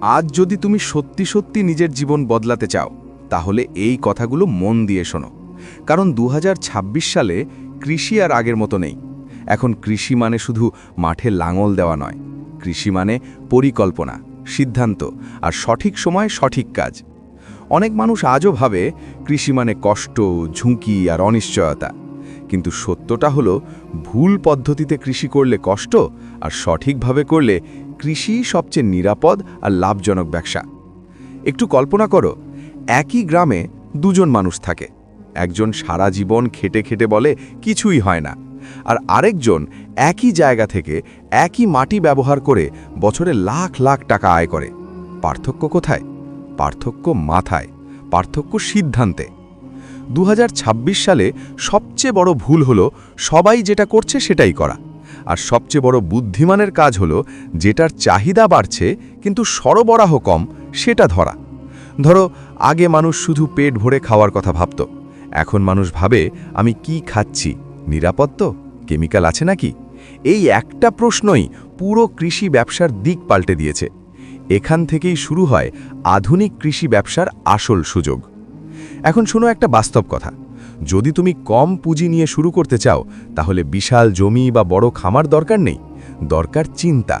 আজ যদি তুমি সত্যি সত্যি নিজের জীবন বদলাতে চাও, তাহলে এই কথাগুলো মন দিয়ে শোনো। কারণ দু হাজার ছাব্বিশ সালে কৃষি আর আগের মতো নেই। এখন কৃষি মানে শুধু মাঠে লাঙল দেওয়া নয়। কৃষি মানে পরিকল্পনা, সিদ্ধান্ত আর সঠিক সময় সঠিক কাজ। অনেক মানুষ আজও ভাবে কৃষি মানে কষ্ট, ঝুঁকি আর অনিশ্চয়তা। কিন্তু সত্যটা হলো, ভুল পদ্ধতিতে কৃষি করলে কষ্ট আর সঠিকভাবে করলে কৃষি সবচেয়ে নিরাপদ আর লাভজনক ব্যবসা। একটু কল্পনা করো, একই গ্রামে দুজন মানুষ থাকে। একজন সারা জীবন খেটে খেটে বলে কিছুই হয় না। আর আরেকজন একই জায়গা থেকে একই মাটি ব্যবহার করে বছরে লাখ লাখ টাকা আয় করে। পার্থক্য কোথায়? পার্থক্য মাথায়, পার্থক্য সিদ্ধান্তে। দু হাজার ছাব্বিশ সালে সবচেয়ে বড় ভুল হলো, সবাই যেটা করছে সেটাই করা। আর সবচেয়ে বড় বুদ্ধিমানের কাজ হলো যেটার চাহিদা বাড়ছে, কিন্তু সরবরাহ কম, সেটা ধরা। ধরো, আগে মানুষ শুধু পেট ভরে খাওয়ার কথা ভাবত। এখন মানুষ ভাবে, আমি কি খাচ্ছি, নিরাপদ তো? কেমিক্যাল আছে নাকি? এই একটা প্রশ্নই পুরো কৃষি ব্যবসার দিক পাল্টে দিয়েছে। এখান থেকেই শুরু হয় আধুনিক কৃষি ব্যবসার আসল সুযোগ। এখন শোনো একটা বাস্তব কথা। যদি তুমি কম পুঁজি নিয়ে শুরু করতে চাও, তাহলে বিশাল জমি বা বড় খামার দরকার নেই। দরকার চিন্তা।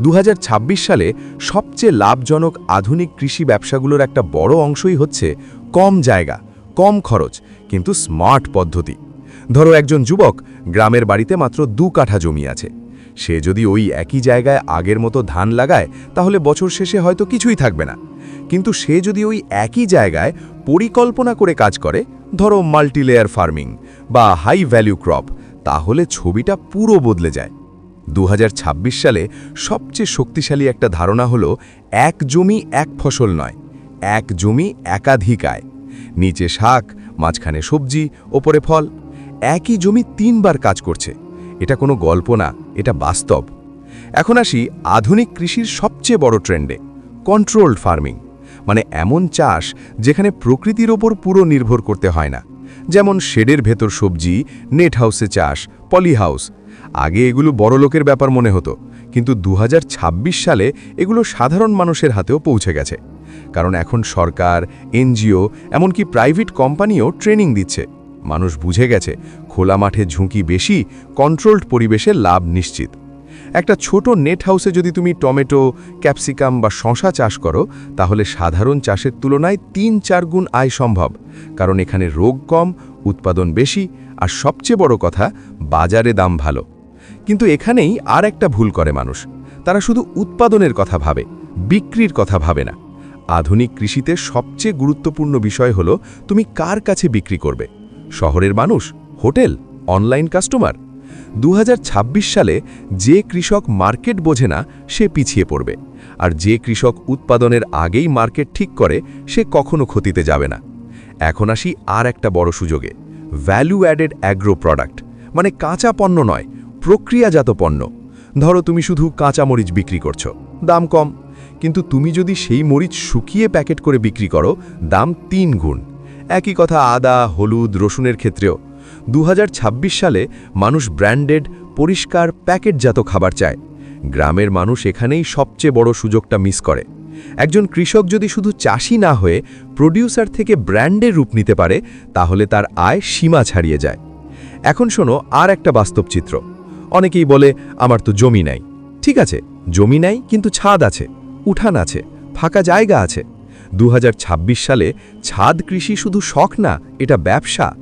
দু হাজার ছাব্বিশ সালে সবচেয়ে লাভজনক আধুনিক কৃষি ব্যবসাগুলোর একটা বড় অংশই হচ্ছে কম জায়গা, কম খরচ, কিন্তু স্মার্ট পদ্ধতি। ধরো একজন যুবক গ্রামের বাড়িতে মাত্র দু কাঠা জমি আছে। সে যদি ওই একই জায়গায় আগের মতো ধান লাগায়, তাহলে বছর শেষে হয়তো কিছুই থাকবে না। কিন্তু সে যদি ওই একই জায়গায় পরিকল্পনা করে কাজ করে ধরো মাল্টিলেয়ার ফার্মিং বা হাই ভ্যালু ক্রপ, তাহলে ছবিটা পুরো বদলে যায়। দু হাজার ছাব্বিশ সালে সবচেয়ে শক্তিশালী একটা ধারণা হলো, এক জমি এক ফসল নয়, এক জমি একাধিক আয় নিচে শাক, মাঝখানে সবজি, ওপরে ফল। একই জমি তিনবার কাজ করছে। এটা কোনো গল্প না, এটা বাস্তব। এখন আসি আধুনিক কৃষির সবচেয়ে বড় ট্রেন্ডে কন্ট্রোলড ফার্মিং মানে এমন চাষ যেখানে প্রকৃতির ওপর পুরো নির্ভর করতে হয় না। যেমন শেডের ভেতর সবজি, নেট হাউসে চাষ, পলি হাউস। আগে এগুলো বড় লোকের ব্যাপার মনে হতো, কিন্তু দু হাজার ছাব্বিশ সালে এগুলো সাধারণ মানুষের হাতেও পৌঁছে গেছে। কারণ এখন সরকার, এনজিও, এমনকি প্রাইভেট কোম্পানিও ট্রেনিং দিচ্ছে। মানুষ বুঝে গেছে, খোলা মাঠে ঝুঁকি বেশি, কন্ট্রোলড পরিবেশে লাভ নিশ্চিত। একটা ছোট নেট হাউসে যদি তুমি টমেটো, ক্যাপসিকাম বা শশা চাষ করো, তাহলে সাধারণ চাষের তুলনায় তিন চার গুণ আয় সম্ভব। কারণ এখানে রোগ কম, উৎপাদন বেশি, আর সবচেয়ে বড় কথা, বাজারে দাম ভালো। কিন্তু এখানেই আর একটা ভুল করে মানুষ। তারা শুধু উৎপাদনের কথা ভাবে, বিক্রির কথা ভাবে না। আধুনিক কৃষিতে সবচেয়ে গুরুত্বপূর্ণ বিষয় হলো, তুমি কার কাছে বিক্রি করবে? শহরের মানুষ? হোটেল? Online customer? দু হাজার ছাব্বিশ সালে যে কৃষক মার্কেট বোঝে না, সে পিছিয়ে পড়বে। আর যে কৃষক উৎপাদনের আগেই মার্কেট ঠিক করে, সে কখনো ক্ষতিতে যাবে না। এখন আসি আর একটা বড় সুযোগে। ভ্যালু অ্যাডেড অ্যাগ্রো প্রোডাক্ট মানে কাঁচা পণ্য নয়, প্রক্রিয়াজাত পণ্য। ধরো তুমি শুধু কাঁচা মরিচ বিক্রি করছ, দাম কম। কিন্তু তুমি যদি সেই মরিচ শুকিয়ে প্যাকেট করে বিক্রি করো, দাম তিন গুণ। একই কথা আদা, হলুদ, রসুনের ক্ষেত্রেও। দু হাজার ছাব্বিশ সালে মানুষ ব্র্যান্ডেড, পরিষ্কার, প্যাকেটজাত খাবার চায়। গ্রামের মানুষ এখানেই সবচেয়ে বড় সুযোগটা মিস করে। একজন কৃষক যদি শুধু চাষি না হয়ে প্রডিউসার থেকে ব্র্যান্ডের রূপ নিতে পারে, তাহলে তার আয় সীমা ছাড়িয়ে যায়। এখন শোনো, আর একটা বাস্তব চিত্র। অনেকেই বলে, আমার তো জমি নাই। ঠিক আছে, জমি নাই, কিন্তু ছাদ আছে, উঠান আছে, ফাঁকা জায়গা আছে। দু হাজার ছাব্বিশ সালে ছাদ কৃষি শুধু শখ না, এটা ব্যবসা।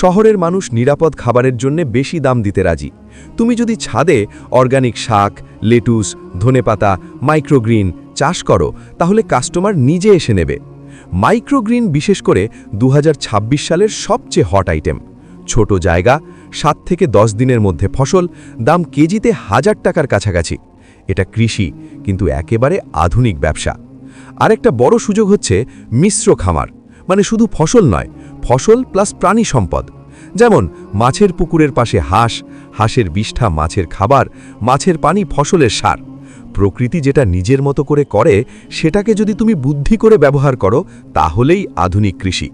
শহরের মানুষ নিরাপদ খাবারের জন্য বেশি দাম দিতে রাজি। তুমি যদি ছাদে অর্গানিক শাক, লেটুস, ধনেপাতা, মাইক্রোগ্রিন চাষ করো, তাহলে কাস্টমার নিজে এসে নেবে। মাইক্রোগ্রিন বিশেষ করে দু হাজার ছাব্বিশ সালের সবচেয়ে হট আইটেম। ছোট জায়গা, সাত থেকে দশ দিনের মধ্যে ফসল, দাম কেজিতে হাজার টাকার কাছাকাছি। এটা কৃষি, কিন্তু একেবারে আধুনিক ব্যবসা। আরেকটা বড় সুযোগ হচ্ছে মিশ্র খামার মানে শুধু ফসল নয় ফসল প্লাস প্রাণী সম্পদ। যেমন, মাছের পুকুরের পাশে হাঁস, হাঁসের বিষ্ঠা মাছের খাবার, মাছের পানি ফসলের সার। প্রকৃতি যেটা নিজের মতো করে করে, সেটাকে যদি তুমি বুদ্ধি করে ব্যবহার করো, তাহলেই আধুনিক কৃষি।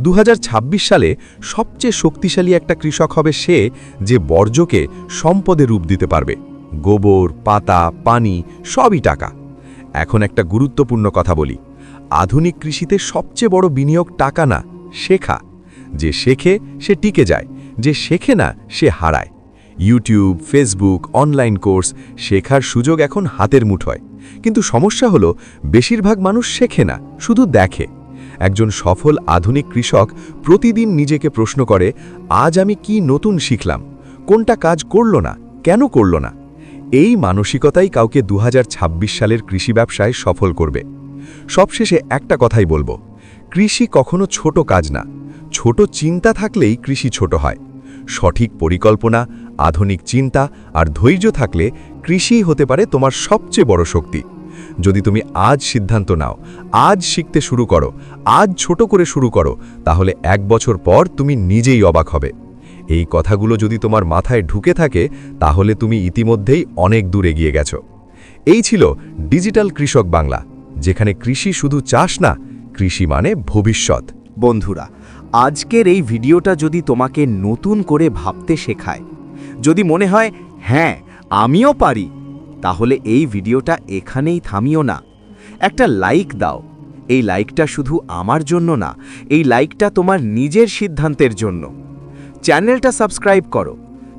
দু হাজার ছাব্বিশ সালে সবচেয়ে শক্তিশালী একটা কৃষক হবে সে যে বর্জ্যকে সম্পদে রূপ দিতে পারবে। গোবর, পাতা, পানি, সবই টাকা। এখন একটা গুরুত্বপূর্ণ কথা বলি। আধুনিক কৃষিতে সবচেয়ে বড় বিনিয়োগ টাকা না। শেখা। যে শেখে, সে টিকে যায়, যে শেখে না, সে হারায়। ইউটিউব, ফেসবুক, অনলাইন কোর্স, শেখার সুযোগ এখন হাতের মুঠোয়। কিন্তু সমস্যা হলো, বেশিরভাগ মানুষ শেখে না, শুধু দেখে। একজন সফল আধুনিক কৃষক প্রতিদিন নিজেকে প্রশ্ন করে, আজ আমি কি নতুন শিখলাম? কোনটা কাজ করল না? কেন করল না? এই মানসিকতাই কাউকে দু হাজার ছাব্বিশ সালের কৃষি ব্যবসায় সফল করবে। সবশেষে একটা কথাই বলব কৃষি কখনো ছোট কাজ না। ছোট চিন্তা থাকলেই কৃষি ছোট হয়। সঠিক পরিকল্পনা, আধুনিক চিন্তা আর ধৈর্য থাকলে কৃষিই হতে পারে তোমার সবচেয়ে বড় শক্তি। যদি তুমি আজ সিদ্ধান্ত নাও, আজ শিখতে শুরু করো, আজ ছোট করে শুরু করো, তাহলে এক বছর পর তুমি নিজেই অবাক হবে। এই কথাগুলো যদি তোমার মাথায় ঢুকে থাকে, তাহলে তুমি ইতিমধ্যেই অনেক দূর এগিয়ে গেছো। এই ছিল ডিজিটাল কৃষক বাংলা, যেখানে কৃষি শুধু চাষ না কৃষি মানে ভবিষ্যৎ। বন্ধুরা, আজকের এই ভিডিওটা যদি তোমাকে নতুন করে ভাবতে শেখায়, যদি মনে হয় হ্যাঁ আমিও পারি, তাহলে এই ভিডিওটা এখানেই থামিও না। একটা লাইক দাও। এই লাইকটা শুধু আমার জন্য না, এই লাইকটা তোমার নিজের সিদ্ধান্তের জন্য। চ্যানেলটা সাবস্ক্রাইব করো,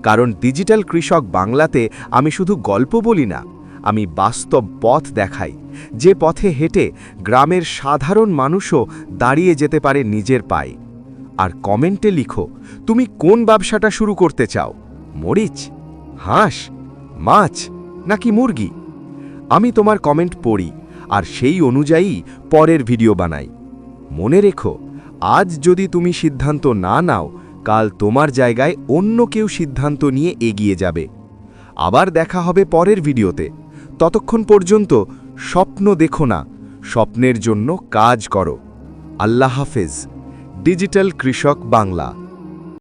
কারণ ডিজিটাল কৃষক বাংলাতে আমি শুধু গল্প বলি না আমি বাস্তব পথ দেখাই। যে পথে হেঁটে গ্রামের সাধারণ মানুষও দাঁড়িয়ে যেতে পারে নিজের পায়ে। আর কমেন্টে লিখো, তুমি কোন ব্যবসাটা শুরু করতে চাও? মরিচ? হাঁস? মাছ? নাকি মুরগি? আমি তোমার কমেন্ট পড়ি, আর সেই অনুযায়ী পরের ভিডিও বানাই। মনে রেখো, আজ যদি তুমি সিদ্ধান্ত না নাও, কাল তোমার জায়গায় অন্য কেউ সিদ্ধান্ত নিয়ে এগিয়ে যাবে। আবার দেখা হবে পরের ভিডিওতে। ততক্ষণ পর্যন্ত স্বপ্ন দেখো না স্বপ্নের জন্য কাজ করো। আল্লাহ হাফেজ। ডিজিটাল কৃষক বাংলা।